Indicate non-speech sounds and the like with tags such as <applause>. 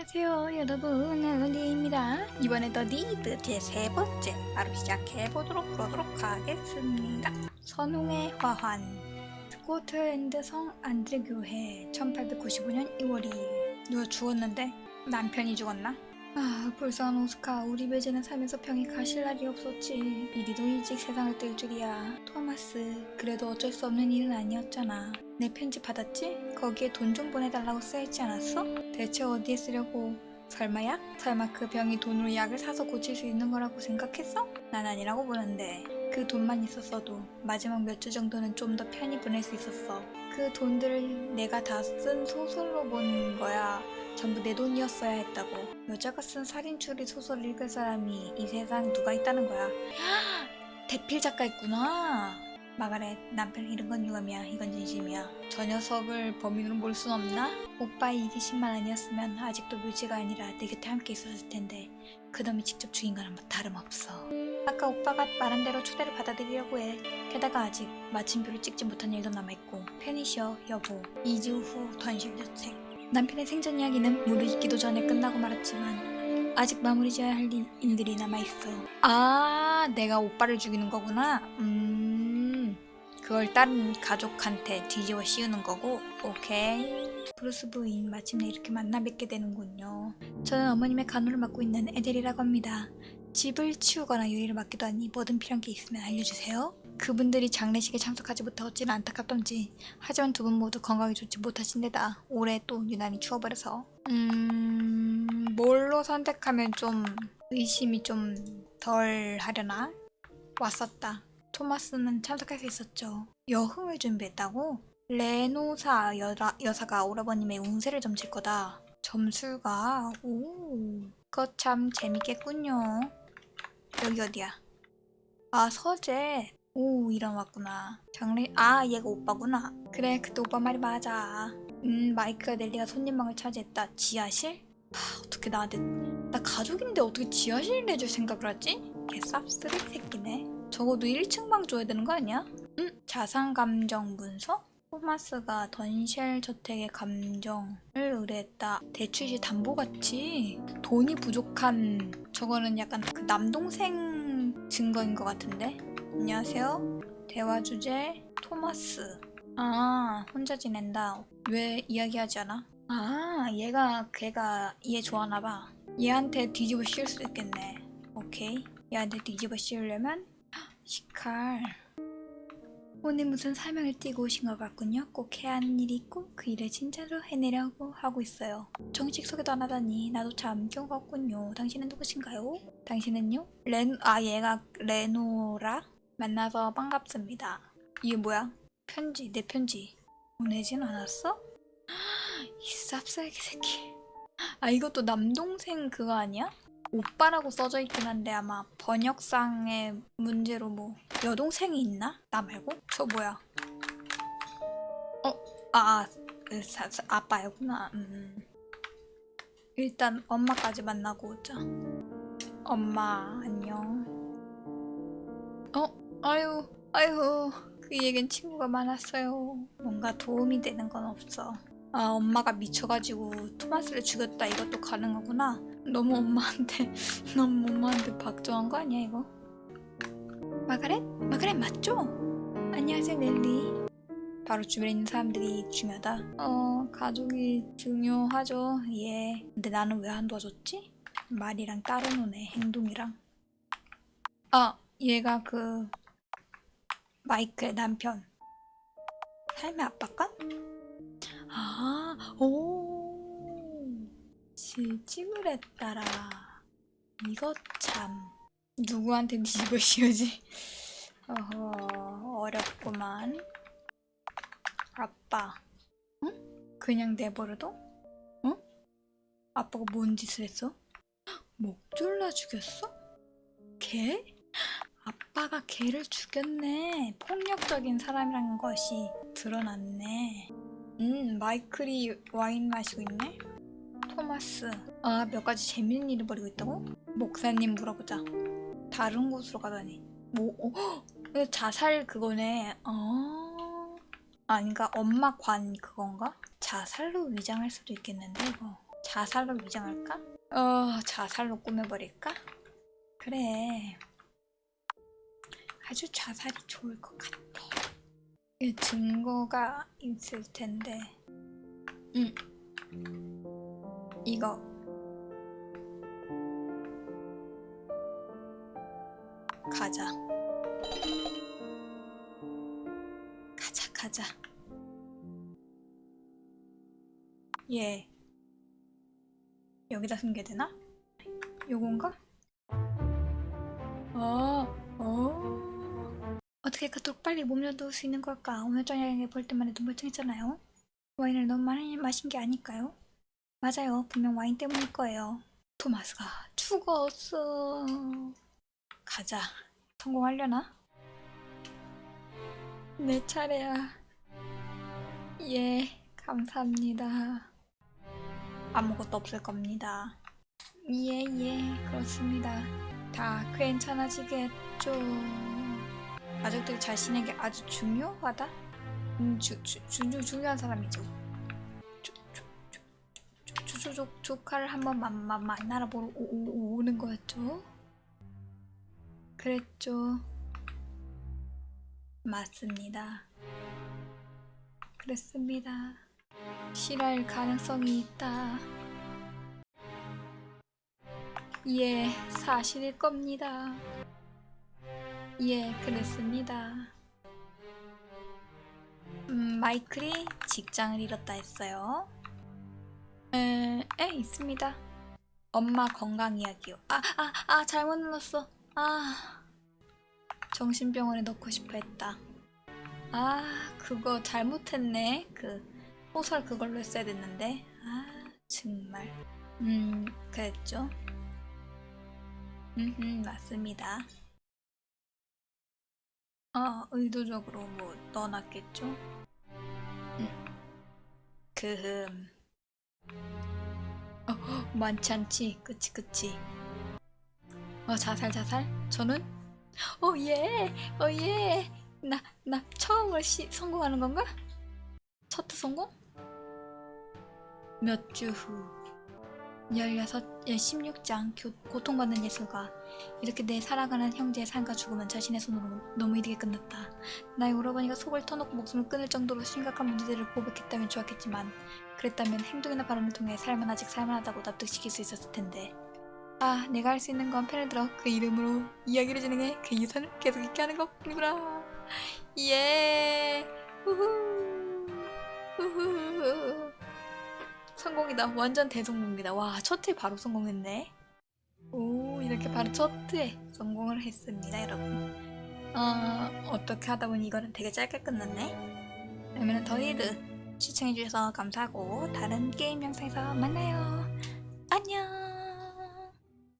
안녕하세요 여러분 알론디입니다 이번에도 리드 제세 번째 바로 시작해보도록 그러도록 하겠습니다 선홍의 화환 스코틀랜드 성 안드레 교회 1895년 2월 2일 누가 죽었는데? 남편이 죽었나? 아 불쌍한 오스카 우리 배제는 살면서 평이 가실 날이 없었지 이리도 일찍 세상을 뜰 줄이야 토마스 그래도 어쩔 수 없는 일은 아니었잖아 내 편지 받았지? 거기에 돈 좀 보내달라고 써있지 않았어? 대체 어디에 쓰려고 설마 약? 설마 그 병이 돈으로 약을 사서 고칠 수 있는 거라고 생각했어? 난 아니라고 보는데 그 돈만 있었어도 마지막 몇 주 정도는 좀 더 편히 보낼 수 있었어 그 돈들을 내가 다 쓴 소설로 본 거야 전부 내 돈이었어야 했다고. 여자가 쓴 살인추리 소설 읽을 사람이 이 세상 누가 있다는 거야. <gasps> 대필 작가 있구나. 마가렛, 남편 잃은 건 유감이야. 이건 진심이야. 저 녀석을 범인으로 볼 순 없나? 오빠의 이기심만 아니었으면 아직도 묘지가 아니라 내 곁에 함께 있었을 텐데 그놈이 직접 죽인 거랑 뭐 다름없어. 아까 오빠가 말한 대로 초대를 받아들이려고 해. 게다가 아직 마침표를 찍지 못한 일도 남아있고 편히 쉬어, 여보. 2주 후 던실주택. 남편의 생전 이야기는 무르 익기도 전에 끝나고 말았지만 아직 마무리 지어야 할 일- 일들이 남아있어. 아, 내가 오빠를 죽이는 거구나. 음, 그걸 다른 가족한테 뒤집어 씌우는 거고. 오케이. 브루스 부인 마침내 이렇게 만나 뵙게 되는군요. 저는 어머님의 간호를 맡고 있는 에델이라고 합니다. 집을 치우거나 요리를 맡기도 하니 뭐든 필요한 게 있으면 알려주세요. 그분들이 장례식에 참석하지 어찌나 안타깝던지 하지만 두 분 모두 건강이 좋지 못하신 데다 올해 또 유난히 추워버려서 음... 뭘로 선택하면 좀 의심이 좀 덜 하려나? 왔었다. 토마스는 참석할 수 있었죠. 여흥을 준비했다고? 레노사 여라, 여사가 오라버님의 운세를 점칠 거다. 점술가? 오, 그거 참 재밌겠군요. 여기 어디야? 아, 서재. 오, 이런 왔구나. 장례, 아, 얘가 오빠구나. 그래, 그때 오빠 말이 맞아. 음, 마이크가 넬리가 손님방을 차지했다. 지하실? 하, 어떻게 나한테, 나 가족인데 어떻게 지하실을 내줄 생각을 하지? 개 쌉쓰리 새끼네. 적어도 1층 방 줘야 되는 거 아니야? 응? 자산감정 문서? 토마스가 던쉘 저택의 감정을 의뢰했다. 대출시 담보같이 돈이 부족한 저거는 약간 그 남동생 증거인 것 같은데? 안녕하세요. 대화 주제 토마스. 아 혼자 지낸다. 왜 이야기하지 않아? 아 얘가 걔가 얘 좋아하나 봐. 얘한테 뒤집어 씌울 수도 있겠네. 오케이. 얘한테 뒤집어 씌우려면 시칼. 오늘 무슨 사명을 띠고 오신 것 같군요. 꼭 해야 하는 일이 있고 그 일을 진짜로 해내려고 하고 있어요. 정식 소개도 안 하다니 나도 참 경우가 없군요. 당신은 누구신가요? 당신은요? 렌, 아 얘가 레노라? 만나서 반갑습니다. 이게 뭐야? 편지, 내 편지. 보내진 않았어? <gasps> 이 쌉싸기 새끼. 아 이것도 남동생 그거 아니야? 오빠라고 써져 있긴 한데 아마 번역상의 문제로 뭐 여동생이 있나? 나 말고? 저 뭐야? 어? 아, 아그 사, 사, 아빠였구나. 음. 일단 엄마까지 만나고 오자. 엄마 안녕. 어? 아유 아유 그 얘긴 친구가 많았어요. 뭔가 도움이 되는 건 없어. 아 엄마가 미쳐가지고 토마스를 죽였다 이것도 가능하구나. 너무 엄마한테 <laughs> 너무 엄마한테 박정한 거 아니야 이거? 마가렛? 마가렛 맞죠? 안녕하세요 넬리. 바로 주변에 있는 사람들이 중요하다. 어 가족이 중요하죠. 예. 근데 나는 왜 안 도와줬지? 말이랑 따로 노네 행동이랑. 아 얘가 그 마이클의 남편. 삶의 압박감? 아, 오. 질집을 했다라. 이것 참. 누구한테 뒤집어 씌우지? 어허, 어렵구만. 아빠. 응? 그냥 내버려둬? 응? 아빠가 뭔 짓을 했어? <gasps> 목 졸라 죽였어? 개? 아빠가 개를 죽였네. 폭력적인 사람이라는 것이 드러났네. 음, 마이클이 와인 마시고 있네. 토마스. 아, 몇 가지 재밌는 일을 벌이고 있다고? 목사님 물어보자. 다른 곳으로 가다니. 뭐, 어, <gasps> 자살 그거네. 어. 아닌가? 엄마 관 그건가? 자살로 위장할 수도 있겠는데, 이거. 자살로 위장할까? 어, 자살로 꾸며버릴까? 그래. 아주 자살이 좋을 것 같아. 이 증거가 있을 텐데. 응. 이거. 가자. 가자, 가자. 예. 여기다 숨겨야 되나? 요건가? 어, 어. 어떻게 그토록 빨리 몸려 놓을 수 있는 걸까? 오늘 저녁에 볼 때만 해도 멀쩡했잖아요. 와인을 너무 많이 마신 게 아닐까요? 맞아요. 분명 와인 때문일 거예요. 토마스가 죽었어. 가자. 성공하려나? 내 차례야. 예, 감사합니다. 아무것도 없을 겁니다. 예, 예, 그렇습니다. 다 괜찮아지겠죠. 가족들 자신에게 아주 중요하다? 음, 주, 주, 주, 중요한 사람이죠. 조, 조, 조, 조카를 한번 만, 만, 만나러 보러 오, 오, 오는 거였죠. 그랬죠. 맞습니다. 그랬습니다. 실할 가능성이 있다. 예, 사실일 겁니다. 예, 그랬습니다. 음, 마이클이 직장을 잃었다 했어요. 에, 에 있습니다. 엄마 건강 이야기요. 아, 아, 아, 잘못 눌렀어. 아, 정신병원에 넣고 싶어 했다. 아, 그거 잘못했네. 그 소설 그걸로 했어야 됐는데. 아, 정말. 음, 그랬죠. 음, 맞습니다. 아, 의도적으로 뭐 넣어놨겠죠? 음. 그흠. 어, 헉, 많지 않지. 그치, 그치. 어, 자살, 자살? 저는? 어, 예! 어, 예! 나, 나 처음으로 시, 성공하는 건가? 첫 성공? 몇 주 후. 16, 16장 교, 고통받는 예술가 이렇게 내 살아가는 형제의 삶과 죽음은 자신의 손으로 너무 이르게 끝났다. 나의 오라버니가 속을 터놓고 목숨을 끊을 정도로 심각한 문제들을 고백했다면 좋았겠지만 그랬다면 행동이나 발언을 통해 삶은 아직 살만하다고 납득시킬 수 있었을 텐데. 아 내가 할 수 있는 건 펜을 들어 그 이름으로 이야기를 진행해 그 유산을 계속 있게 하는 것뿐이구나. 예. 우후 성공이다. 완전 대성공입니다. 와, 첫회 바로 성공했네. 오, 이렇게 바로 첫회 성공을 했습니다, 여러분. 어, 어떻게 하다 보니 이거는 되게 짧게 끝났네. 그러면 더히드 시청해주셔서 감사하고 다른 게임 영상에서 만나요. 안녕!